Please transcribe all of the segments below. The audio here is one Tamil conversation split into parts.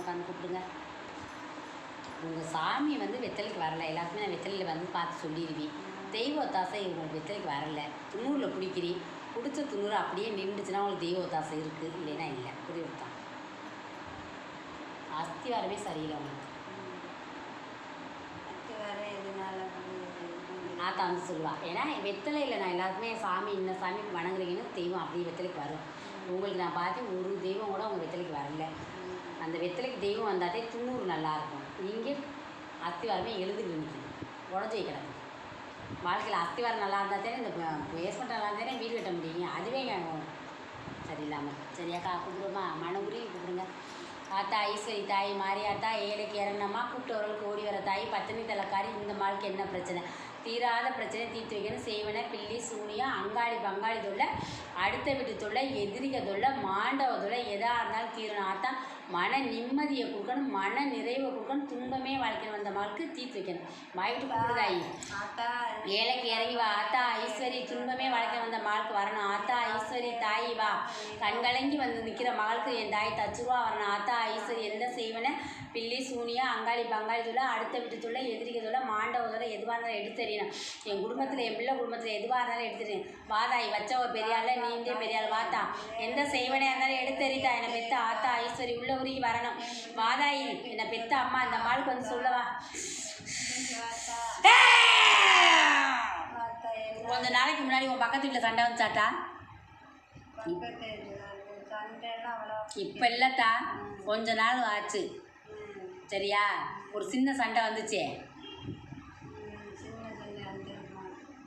உட்காந்து கூப்பிடுங்க. உங்கள் சாமி வந்து வெத்தலைக்கு வரல. எல்லாருக்குமே நான் வெத்தலையில் வந்து பார்த்து சொல்லிடுவேன் தெய்வ ஒத்தாசை உங்களுக்கு வெத்தலைக்கு வரல. துண்ணூரில் பிடிக்கிறி பிடிச்ச துண்ணூறு அப்படியே நின்றுச்சுன்னா உங்களுக்கு தெய்வ ஒத்தாசை இருக்குது இல்லைன்னா இல்லை. புரியுதுதான் அஸ்திவாரமே சரியில்லை உங்களுக்கு. ஆத்தா வந்து சொல்லுவா. ஏன்னா வெத்தலையில் நான் எல்லாருக்குமே சாமி இந்த சாமி வணங்குறீங்கன்னு தெய்வம் அப்படியே வெத்தலைக்கு வரும். உங்களுக்கு நான் பார்த்து ஒரு தெய்வம் கூட உங்கள் வெத்தலைக்கு வரல. அந்த வெத்தலைக்கு தெய்வம் வந்தாலே துண்ணூறு நல்லாயிருக்கும். இங்கே அத்திவாரமே எழுதி நிற்குது உடஞ்சி கிடக்குது வாழ்க்கையில் அத்திவாரம் நல்லா இருந்தால் தானே இந்த பேஸ்மெண்ட் நல்லா இருந்தால் தானே வீடு கட்ட முடியும். அதுவே சரியில்லாமல் சரியாக்கா கூப்பிடுவோமா மனபுரி கூப்பிடுங்க ஆத்தா ஐஸ்வரி தாய் மாரியாத்தா ஏழைக்கு இறங்கினம்மா கூப்பிட்டவர்களுக்கு ஓடி வர தாய் பத்தினி தலைக்காரி இந்த மாளுக்கு என்ன பிரச்சனை? தீராத பிரச்சனை தீர்த்து வைக்கணும் செய்வன பில்லி சூனியம் அங்காளி பங்காளி தொல்லை அடுத்த வீட்டு தொல்லை எதிரிக தொல்லை மாண்டவ தொல்லை எதாக இருந்தாலும் தீரணும். ஆத்தா மன நிம்மதியை கொடுக்கணும் மன நிறைவை கொடுக்கணும் துன்பமே வாழ்க்கையில் வந்த மாளுக்கு தீர்த்து வைக்கணும் வாய்ட்டு கூப்பிடுதாயி. ஏழைக்கு இறங்கி வா. ஆத்தா ஐஸ்வரி துன்பமே வாழ்க்கை வந்த மகளுக்கு வரணும். ஆத்தா ஐஸ்வரி தாயி வா. கண்கலங்கி வந்து நிற்கிற மகளுக்கு என் தாய் தச்சுருவா வரணும். ஆத்தா ஐஸ்வரி எந்த செய்வன பில்லி சூனியா அங்காளி பங்காளி தொல்லை அடுத்த வீட்டு சொல்ல எதிரிக்க சொல்ல மாண்டவ சொல்ல எதுவாக இருந்தாலும் எடுத்தறியணும் என் குடும்பத்தில் என் பிள்ளை குடும்பத்தில் எதுவாக இருந்தாலும் எடுத்துறேன் வாதாய் வச்சவ பெரியாள் நீந்தே பெரியாள் வாத்தா. எந்த செய்வனே இருந்தாலும் எடுத்தறித்தா என்னை பெத்த ஆத்தா ஐஸ்வரி உள்ள உருகி வரணும். வாதாயி என்னை பெத்த அம்மா அந்த மகளுக்கு வந்து சொல்லவா கொஞ்ச நாளைக்கு முன்னாடி உன் பக்கத்து வீட்டில் சண்டை வந்துச்சாட்டா இப்போ இல்லைத்தா. கொஞ்ச நாள் ஆச்சு. சரியா? ஒரு சின்ன சண்டை வந்துச்சே.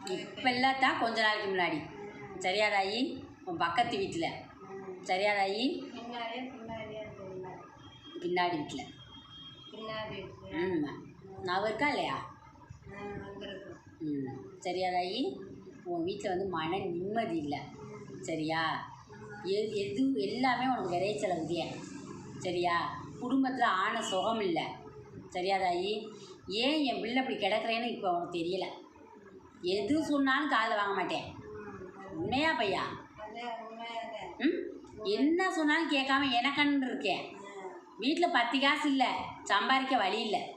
இப்போ இல்லைத்தா கொஞ்ச நாளைக்கு முன்னாடி. சரியா தாயி உன் பக்கத்து வீட்டில் சரியா தாயி பின்னாடியே பின்னாடியே தெரியல பின்னாடி வீட்டில் பின்னாடி ம். நான் இருக்கா இல்லையா? ம். சரியா தாயி உன் வீட்டில் வந்து மன நிம்மதி இல்லை. சரியா? எ எது எல்லாமே உனக்கு விரைச்சல் இருக்குதே சரியா? குடும்பத்தில் ஆன சுகம் இல்லை. சரியா தாயி ஏன் என் பிள்ளை இப்படி கிடக்குறேன்னு இப்போ உனக்கு தெரியல. எது சொன்னாலும் காதில் வாங்க மாட்டேன். உண்மையா பையா? ம்? என்ன சொன்னாலும் கேட்காம எனக்கன்னு இருக்கேன் வீட்டில் பத்து காசு இல்லை சம்பாதிக்க வழி இல்லை.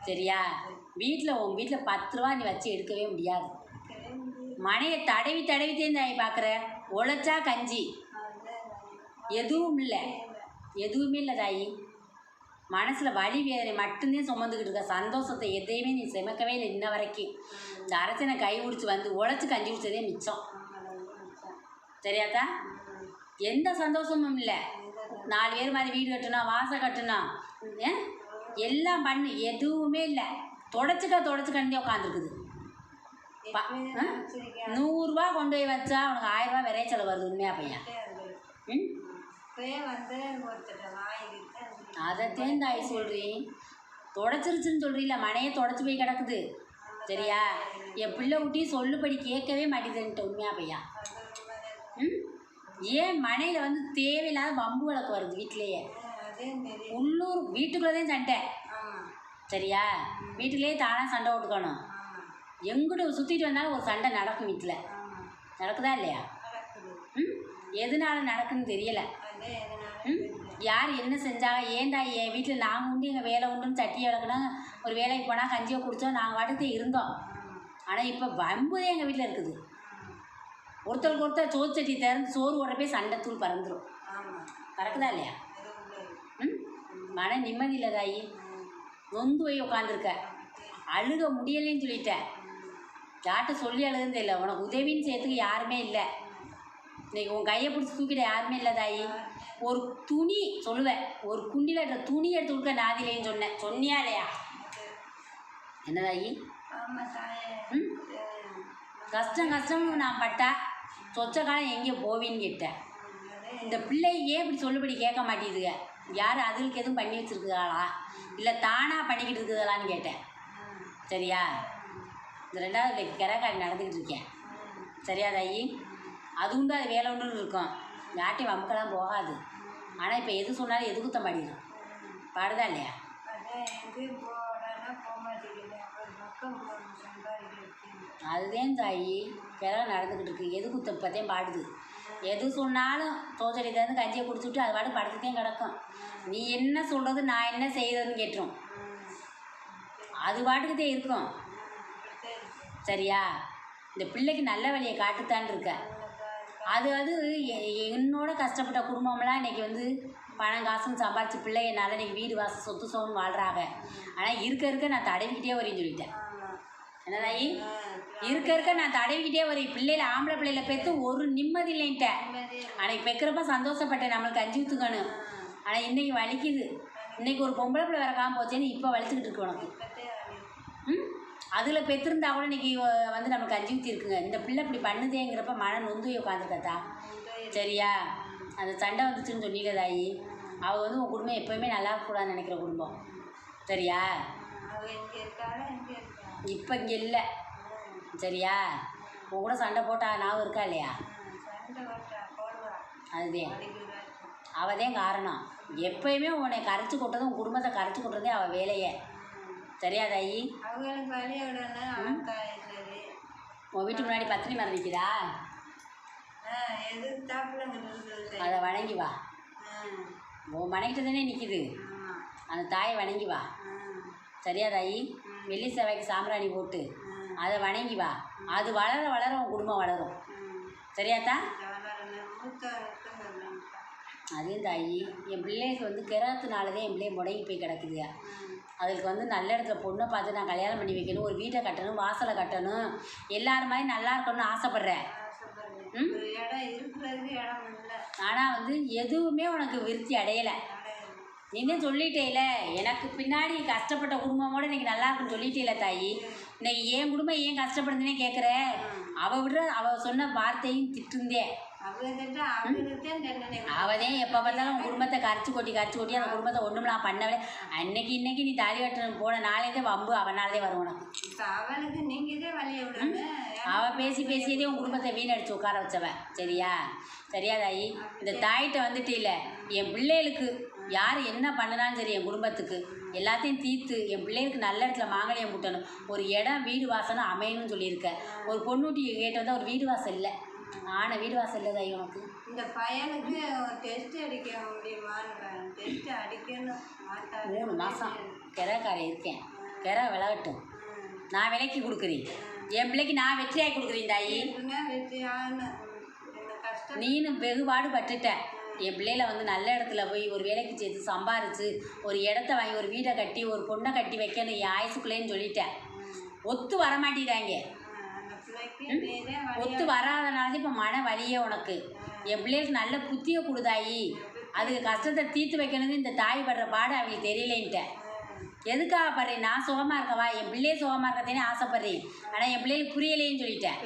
சரியா? வீட்டில் உன் வீட்டில் பத்து ரூபா நீ வச்சு எடுக்கவே முடியாது. மனையை தடவி தடவி தேர்ந்தாய் பார்க்குற உழைச்சா கஞ்சி. எதுவும் இல்லை. எதுவுமே இல்லை தாயி. மனசில் வலி வேதனை மட்டும்தான் சுமந்துக்கிட்டு இருக்க. சந்தோஷத்தை எதையுமே நீ சுமக்கவே இல்லை இன்ன வரைக்கும். இந்த அரசனை கை பிடிச்சி வந்து உழைச்சி கஞ்சி குடிச்சதே மிச்சம். சரியாத்தா எந்த சந்தோஷமும் இல்லை. நாலு பேர் மாதிரி வீடு கட்டணும் வாசல் கட்டணும்? எல்லாம் பண்ணு. எதுவுமே இல்லை. தொடச்சிக்க தொடச்சிக்கண்டே உட்காந்துருக்குது நூறுரூவா கொண்டு போய் வச்சா உனக்கு ஆயிரரூபா விரைச்சல் வருது உண்மையா பையன்? ம்? இப்பயே வந்து ஒருத்தட்ட வாங்கிட்டு அதை தேந்தாய் சொல்கிறேன் தொடச்சிருச்சுன்னு சொல்கிறீல்ல மனையை தொடச்சி போய் கிடக்குது. சரியா? என் பிள்ளை குட்டி சொல்லுபடி கேட்கவே மாட்டேதுன்ட்டு உண்மையா பையா ம்? ஏன் மனையில் வந்து தேவையில்லாத வம்பு வழக்கு வருது வீட்டிலேயே அதே உள்ளூர் வீட்டுக்குள்ளே சண்டை. சரியா? வீட்டிலேயே தானாக சண்டை போட்டுக்கணும். ஆமாம் எங்கிட்ட சுற்றிட்டு வந்தாலும் ஒரு சண்டை நடக்கும் வீட்டில் நடக்குதா இல்லையா? ம்? எதனால நடக்குன்னு தெரியல. அதே யார் என்ன செஞ்சாங்க? ஏன்டா என் வீட்டில் நாங்கள் உண்டு எங்கள் வேலை உண்டுன்னு சட்டியை விளக்கணும் ஒரு வேலைக்கு போனால் கஞ்சியை குடித்தோம் நாங்கள் வாட்டுக்கு இருந்தோம். ஆனால் இப்போ வம்புதே எங்கள் வீட்டில் இருக்குது. ஒருத்தருக்கு ஒருத்தர் சோறு சட்டி திறந்து சோறு ஓட போய் சண்டை தூள் பறந்துடும் பறக்குதா இல்லையா? ம்? மன நிம்மதி இல்லை தாயி. நொந்து போய் உட்காந்துருக்க அழுக முடியலைன்னு சொல்லிட்டேன் யார்கிட்ட சொல்லி அழுதுன்னு தெரியல உனக்கு உதவின்னு சேர்த்துக்கு யாருமே இல்லை. இன்னைக்கு உன் கையை பிடிச்சி தூக்கிட யாருமே இல்லை தாயி. ஒரு துணி சொல்லுவேன் ஒரு குண்டியில் இருக்கிற துணி எடுத்து கொடுக்க நாதிலேன்னு சொன்னேன். சொன்னியா இல்லையா? என்ன தாயி? ம்? கஷ்டம் கஷ்டம்னு நான் பட்டா. சொச்ச காலம் எங்கே போவின்னு கேட்டேன். இந்த பிள்ளை ஏன் இப்படி சொல்லுபடி கேட்க மாட்டேங்குதுங்க யார் அதுக்கு எதுவும் பண்ணி வச்சுருக்குதாளா? இல்லை தானாக பண்ணிக்கிட்டு இருக்குதாளான்னு கேட்டேன். சரியா? இந்த ரெண்டாவது கிரகாடி நடந்துக்கிட்டு இருக்கேன். சரியா தாயி? அதுவும் தான் அது வேலை உண்டுன்னு இருக்கும். யார்ட்டையும் வம்புக்கெல்லாம் போகாது. ஆனால் இப்போ எது சொன்னாலும் எது குத்தம் பாடிடும். பாடுதா இல்லையா? அதுதான் தாயி. கிழக்கு நடந்துக்கிட்டு இருக்கு. எது குத்தம்? இப்போத்தையும் பாடுது. எது சொன்னாலும் தோசடி கஞ்சியை குடிச்சுட்டு அது பாட்டு படுத்துட்டே கிடக்கும். நீ என்ன சொல்கிறது நான் என்ன செய்யறதுன்னு கேட்டுரும். அது பாட்டுக்கிட்டே இருக்கும். சரியா? இந்த பிள்ளைக்கு நல்ல வழியை காட்டுத்தான் இருக்க. அது அது என்னோட கஷ்டப்பட்ட குடும்பம்லாம் இன்னைக்கு வந்து பணம் காசுன்னு சம்பாதிச்சு பிள்ளை என்னால் இன்னைக்கு வீடு வாசல் சொத்து சோன்னு வாழ்கிறாங்க ஆனால் இருக்க இருக்க நான் தடவிக்கிட்டே வரேன்னு சொல்லிட்டேன். என்னதாயி இருக்க இருக்க நான் தடவிக்கிட்டே வரேன் பிள்ளையில ஆம்பளை பிள்ளையில பெற்று ஒரு நிம்மதி இல்லைன்ட்டேன். அன்னைக்கு பெக்கிறப்ப சந்தோஷப்பட்டேன். நம்மளுக்கு அஞ்சு ஊற்றுக்கணும் ஆனால் இன்னைக்கு வலிக்குது. இன்னைக்கு ஒரு பொம்பளை பிள்ளை வரக்காம போச்சேன்னு இப்போ வலிச்சுக்கிட்டு இருக்கு உனக்கு. ம்? அதில் பெற்றிருந்தா கூட இன்னைக்கு வந்து நம்மளுக்கு அஞ்சு இருக்குங்க. இந்த பிள்ளை இப்படி பண்ணுதேங்கிறப்ப மன நொந்து உட்காந்துருக்கத்தா சரியா? அந்த சண்டை வந்துச்சுன்னு சொன்னீங்க தாயி. அவள் வந்து உன் குடும்பம் எப்போயுமே நல்லா இருக்கக்கூடாதுன்னு நினைக்கிற குடும்பம். சரியா? இப்போ இங்கே இல்லை. சரியா? உன் கூட சண்டை போட்டா ஞாபகம் இருக்கா இல்லையா? அதுதே. அவள் தான் அவதே காரணம். எப்பயுமே உன்னை கரைச்சி கொட்டதும் உன் குடும்பத்தை கரைச்சி கொட்டுறதே அவள் வேலையை. சரியா தாயி அவங்களுக்கு வழி விடணும் உன் வீட்டு முன்னாடி பத்தினி மரம் தாப்புலங்கிறது அதை வணங்கி வா. உன் மனைக்கிட்ட தானே நிற்கிது அந்த தாயை வணங்கி வா. சரியா தாயி வெள்ளி செவ்வாய்க்கு சாம்பிராணி போட்டு அதை வணங்கி வா. அது வளர வளர உன் குடும்பம் வளரும். சரியாத்தா? அதையும் தாயி என் பிள்ளைக்கு வந்து கிரகத்தினாலதே என் பிள்ளை முடங்கி போய் கிடக்குது அதுக்கு வந்து நல்ல இடத்துல பொண்ணை பார்த்து நான் கல்யாணம் பண்ணி வைக்கணும் ஒரு வீட்டை கட்டணும் வாசலை கட்டணும். எல்லாரும் மாதிரி நல்லா இருக்கணும்னு ஆசைப்பட்றேன். ஆனால் வந்து எதுவுமே உனக்கு விருத்தி அடையலை. நீங்க சொல்லிட்டேல எனக்கு பின்னாடி கஷ்டப்பட்ட குடும்பமோட இன்னைக்கு நல்லா இருக்குன்னு சொல்லிட்டேல தாயி. இன்னைக்கு என் குடும்பம் ஏன் கஷ்டப்படுதுன்னே கேட்குற அவ விடுற அவ சொன்ன வார்த்தையும் திட்டுந்தே அவங்ககிட்ட அவங்ககிட்ட தண்டனை அவதே எப்போ பார்த்தாலும் உன் குடும்பத்தை கரைச்சி கொட்டி கரைச்சி கொட்டி அந்த குடும்பத்தை ஒன்றும் நான் பண்ணவே அன்னைக்கு இன்னைக்கு நீ தாலி கட்டணும். போன நாளேதே வம்பு. அவனாலதே வரும் உனக்கு அவனுக்கு நீங்கள் தான் வழியை விடணும் அவ பேசி பேசியதே உன் குடும்பத்தை வீணடிச்சு உட்கார வச்சவ. சரியா? சரியா தாயி இந்த தாயிட்ட வந்துட்டு இல்லை. என் பிள்ளைகளுக்கு யார் என்ன பண்ணினாலும் சரி என் குடும்பத்துக்கு. எல்லாத்தையும் தீர்த்து என் பிள்ளைகளுக்கு நல்ல இடத்துல மாங்கல்யம் முட்டணும் ஒரு இடம் வீடு வாசலும் அமையணும்னு சொல்லியிருக்க. ஒரு பொண்ணூட்டி கேட்டு வந்தால் ஒரு வீடு வாசல் இல்லை. ஆன வீடு வாசல் இல்லை உனக்கு. இந்த பையனுக்கு டெஸ்ட் அடிக்க முடியுமான்னு டெஸ்ட் அடிக்கணும் மூணு மாதம் இருக்கேன். கிர விளையாட்டும். நான் விலைக்கு கொடுக்குறேன். என் பிள்ளைக்கு நான் வெற்றியாகி கொடுக்குறேன் தாயி. நீனும் வெகுபாடு பட்டுட்ட என் பிள்ளையில வந்து நல்ல இடத்துல போய் ஒரு வேலைக்கு சேர்த்து சம்பாரிச்சு ஒரு இடத்த வாங்கி ஒரு வீடை கட்டி ஒரு பொண்ணை கட்டி வைக்கணும் என் ஆயுசுக்குள்ளேன்னு சொல்லிட்டேன் ஒத்து வரமாட்டேங்கிறாங்க அந்த பிள்ளைக்கு நீதே வழி ஒத்து வராதனால இப்போ மன வலியே உனக்கு. என் பிள்ளைகளுக்கு நல்ல புத்தியை கொடுதாயி அதுக்கு கஷ்டத்தை தீர்த்து வைக்கணும்னு இந்த தாய் படுற பாடு அவங்களுக்கு தெரியலேன்ட்டேன் எதுக்காக படுறேன்? நான் சுகமாக இருக்கவா? என் பிள்ளையே சுகமாக இருக்கத்தேனே ஆசைப்படுறேன். ஆனால் என் பிள்ளைகளுக்கு புரியலேன்னு சொல்லிட்டேன்.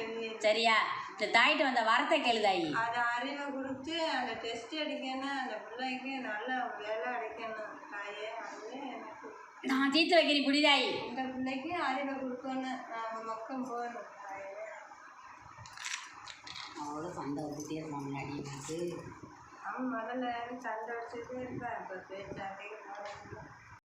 சரியா? இந்த தாயிட்ட வந்த வரத்தை கேளுதாயி. அது அறிவை கொடுத்து அந்த டெஸ்ட் அடிக்கணும் அந்த பிள்ளைக்கு நல்ல வேலை அடிக்கணும் தாயே. அது நான் தீர்த்து வைக்கிறேன் புடிதாயி இந்த பிள்ளைக்கு அறிவை கொடுக்கணும். நாம மக்கள் போகணும் அவ்வளோ சண்டை வந்துட்டே இருப்பான் முன்னாடி எனக்கு. அவன் முதல்ல சண்டை வச்சுட்டே இருப்பான். இப்போ பேச்சு